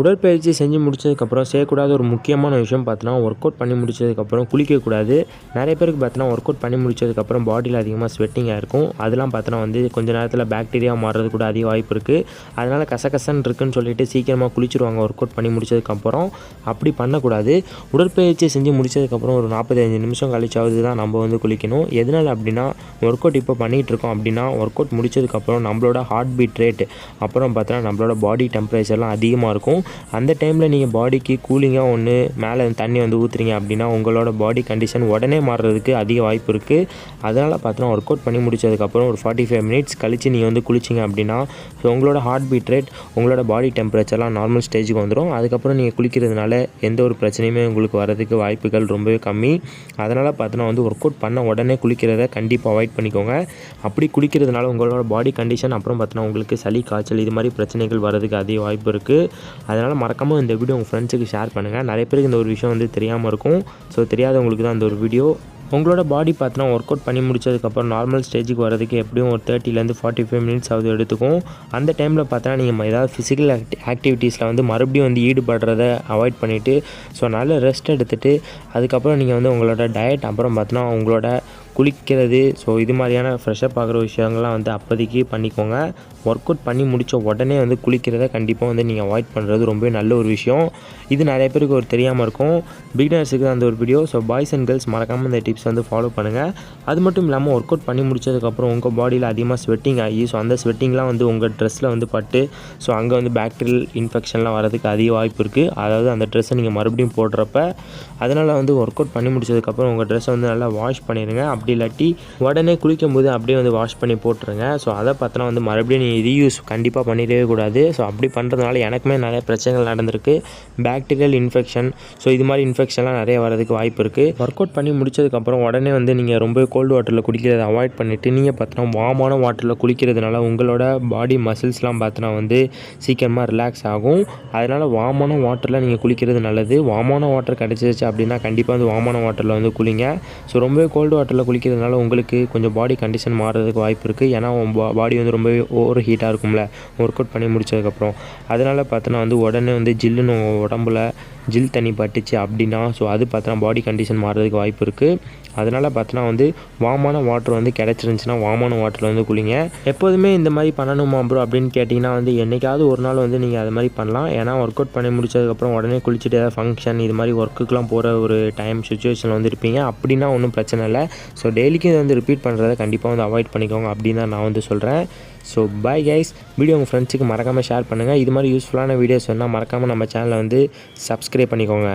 உடற்பயிற்சி செஞ்சு முடிச்சதுக்கப்புறம் செய்யக்கூடாத ஒரு முக்கியமான விஷயம் பார்த்தோன்னா ஒர்க் அவுட் பண்ணி முடிச்சதுக்கப்புறம் குளிக்கக்கூடாது. நிறைய பேருக்கு பார்த்தோன்னா ஒர்க் அவுட் பண்ணி முடிச்சதுக்கப்புறம் பாடியில் அதிகமாக ஸ்வெட்டிங்காக இருக்கும். அதெல்லாம் பார்த்தோன்னா வந்து கொஞ்ச நேரத்தில் பாக்டீரியா மாறுறது கூட அதிக வாய்ப்பு இருக்குது அதனால் கசகசன்னு இருக்குன்னு சொல்லிட்டு சீக்கிரமாக குளிச்சிருவாங்க ஒர்க் அவுட் பண்ணி முடிச்சதுக்கப்புறம். அப்படி பண்ணக்கூடாது. உடற்பயிற்சி செஞ்சு முடிச்சதுக்கப்புறம் ஒரு நாற்பத்தஞ்சு நிமிஷம் கழிச்சாவது தான் நம்ம வந்து குளிக்கணும். எதனால் அப்படின்னா ஒர்க் அவுட் இப்போ பண்ணிகிட்டு இருக்கோம் அப்படின்னா ஒர்க் அவுட் முடிச்சதுக்கப்புறம் நம்மளோட ஹார்ட் பீட் ரேட் அப்புறம் பார்த்தோன்னா நம்மளோட பாடி டெம்பரேச்சர்லாம் அதிகமாக இருக்கும். அந்த டைமில் நீங்கள் பாடிக்கு கூலிங்காக ஒன்று மேலே தண்ணி வந்து ஊற்றுறீங்க அப்படின்னா உங்களோட பாடி கண்டிஷன் உடனே மாறுறதுக்கு அதிக வாய்ப்பு இருக்குது அதனால் பார்த்தோன்னா ஒர்க் அவுட் பண்ணி முடிச்சதுக்கப்புறம் ஒரு ஃபார்ட்டி ஃபைவ் மினிட்ஸ் கழித்து நீங்கள் வந்து குளிச்சிங்க அப்படின்னா ஸோ உங்களோட ஹார்ட் பீட் ரேட் உங்களோட பாடி டெம்பரேச்சர்லாம் நார்மல் ஸ்டேஜுக்கு வந்துடும் அதுக்கப்புறம் நீங்கள் குளிக்கிறதுனால எந்த ஒரு பிரச்சனையுமே உங்களுக்கு வரதுக்கு வாய்ப்புகள் ரொம்பவே கம்மி. அதனால் பார்த்தோன்னா வந்து ஒர்க் அவுட் பண்ண உடனே குளிக்கிறத கண்டிப்பாக அவாய்ட் பண்ணிக்கோங்க. அப்படி குளிக்கிறதுனால உங்களோட பாடி கண்டிஷன் அப்புறம் பார்த்தோன்னா உங்களுக்கு சளி காய்ச்சல் இது மாதிரி பிரச்சனைகள் வரதுக்கு அதிக வாய்ப்பு இருக்குது அதனால் மறக்காமல் இந்த வீடியோ உங்கள் ஃப்ரெண்ட்ஸுக்கு ஷேர் பண்ணுங்கள் நிறைய பேருக்கு இந்த ஒரு விஷயம் வந்து தெரியாமல் இருக்கும். ஸோ தெரியாதவங்களுக்கு தான் இந்த ஒரு வீடியோ உங்களோட பாடி பார்த்தினா ஒர்க் அவுட் பண்ணி முடிச்சதுக்கப்புறம் நார்மல் ஸ்டேஜுக்கு வரதுக்கு எப்படியும் ஒரு தேர்ட்டிலேருந்து ஃபார்ட்டி ஃபைவ் மினிட்ஸ் ஆகுது எடுத்துக்கும். அந்த டைமில் பார்த்தோன்னா நீங்கள் ஏதாவது ஃபிசிக்கல் ஆக்டி ஆக்டிவிட்டீஸில் வந்து மறுபடியும் வந்து ஈடுபடுறத அவாய்ட் பண்ணிவிட்டு ஸோ நல்ல ரெஸ்ட் எடுத்துகிட்டு அதுக்கப்புறம் நீங்கள் வந்து உங்களோட டயட் அப்புறம் பார்த்தோன்னா உங்களோட குளிக்கிறது. ஸோ இது மாதிரியான ஃப்ரெஷ்ஷப் ஆகிற விஷயங்கள்லாம் வந்து அப்போதைக்கு பண்ணிக்கோங்க. ஒர்க் அவுட் பண்ணி முடித்த உடனே வந்து குளிக்கிறத கண்டிப்பாக வந்து நீங்கள் அவாய்ட் பண்ணுறது ரொம்பவே நல்ல ஒரு விஷயம். இது நிறைய பேருக்கு ஒரு தெரியாமல் இருக்கும். பிகினர்ஸுக்கு தான் அந்த ஒரு video so boys and girls மறக்காமல் இந்த டிப்ஸ் வந்து ஃபாலோ பண்ணுங்கள் அது மட்டும் இல்லாமல் ஒர்க் அவுட் பண்ணி முடிச்சதுக்கப்புறம் உங்கள் பாடியில் அதிகமாக ஸ்வெட்டிங் ஆகி ஸோ அந்த ஸ்வெட்டிங்லாம் வந்து உங்கள் ட்ரெஸ்ஸில் வந்து பட்டு ஸோ அங்கே வந்து பேக்டீரியல் இன்ஃபெக்ஷன்லாம் வரதுக்கு அதிக வாய்ப்பு இருக்குது அதாவது அந்த ட்ரெஸ்ஸை நீங்கள் மறுபடியும் போடுறப்ப அதனால் வந்து ஒர்க் அவுட் பண்ணி முடிச்சதுக்கப்புறம் உங்கள் ட்ரெஸ்ஸை வந்து நல்லா வாஷ் பண்ணிடுங்க அப்படி அப்படி இல்லாட்டி உடனே குளிக்கும் போது அப்படியே வந்து வாஷ் பண்ணி போட்டுருங்க. ஸோ அதை பார்த்தோன்னா வந்து மறுபடியும் நீ ரீயூஸ் கண்டிப்பாக பண்ணிடவே கூடாது. ஸோ அப்படி பண்ணுறதுனால எனக்குமே நிறைய பிரச்சனைகள் நடந்திருக்கு. பேக்டீரியல் இன்ஃபெக்ஷன் ஸோ இது மாதிரி இன்ஃபெக்ஷன்லாம் நிறைய வரதுக்கு வாய்ப்பு இருக்குது ஒர்க் அவுட் பண்ணி முடிச்சதுக்கப்புறம் உடனே வந்து நீங்கள் ரொம்ப கோல்டு வாட்டரில் குடிக்கிறத அவாய்ட் பண்ணிவிட்டு நீங்கள் பார்த்தோன்னா வாமான வாட்டரில் குளிக்கிறதுனால உங்களோட பாடி மசில்ஸ்லாம் பார்த்தோன்னா வந்து சீக்கிரமாக ரிலாக்ஸ் ஆகும். அதனால் வாமான வாட்டரில் நீங்கள் குளிக்கிறது நல்லது. வாமான வாட்டர் கிடச்சிருச்சு அப்படின்னா கண்டிப்பாக வந்து வாமான வாட்டரில் வந்து குளிங்க. ஸோ ரொம்பவே கோல்டு வாட்டரில் குளிக்கிறதுனால உங்களுக்கு கொஞ்சம் பாடி கண்டிஷன் மாறுறதுக்கு வாய்ப்பு இருக்குது ஏன்னா பாடி வந்து ரொம்பவே ஓவர் ஹீட்டாக இருக்கும்ல. ஒர்க் அவுட் பண்ணி முடிச்சதுக்கப்புறம். அதனால் பார்த்தோன்னா வந்து உடனே வந்து ஜில்லுன்னு உடம்புல ஜில் தண்ணி பட்டுச்சு அப்படின்னா ஸோ அது பார்த்தோன்னா பாடி கண்டிஷன் மாறுறதுக்கு வாய்ப்பு இருக்குது அதனால் பார்த்தோன்னா வந்து வாமான வாட்டர் வந்து கிடச்சிருந்துச்சின்னா வாமான வாட்டரில் வந்து குளிங்க. எப்போதுமே இந்த மாதிரி பண்ணணுமா ப்ரோ அப்படின்னு கேட்டிங்கன்னா வந்து என்றைக்காவது ஒரு நாள் வந்து நீங்கள் அது மாதிரி பண்ணலாம். ஏன்னா ஒர்க் அவுட் பண்ணி முடிச்சதுக்கப்புறம் உடனே குளிச்சுட்டு ஏதாவது ஃபங்க்ஷன் இது மாதிரி ஒர்க்குக்கெலாம் போகிற ஒரு டைம் சுச்சுவேஷனில் வந்து இருப்பீங்க. அப்படின்னா ஒன்றும் பிரச்சனை இல்லை. ஸோ ஸோ டெய்லிக்கும் இதை வந்து ரிப்பீட் பண்ணுறத கண்டிப்பாக வந்து அவாய்ட் பண்ணிக்கோங்க அப்படின்னு தான் நான் வந்து சொல்கிறேன் ஸோ பை கைஸ் வீடியோ உங்கள் ஃப்ரெண்ட்ஸுக்கு மறக்காமல் ஷேர் பண்ணுங்கள் இது மாதிரி யூஸ்ஃபுல்லான வீடியோஸ் வேணால் மறக்காமல் நம்ம சேனலை வந்து சப்ஸ்கிரைப் பண்ணிக்கோங்க.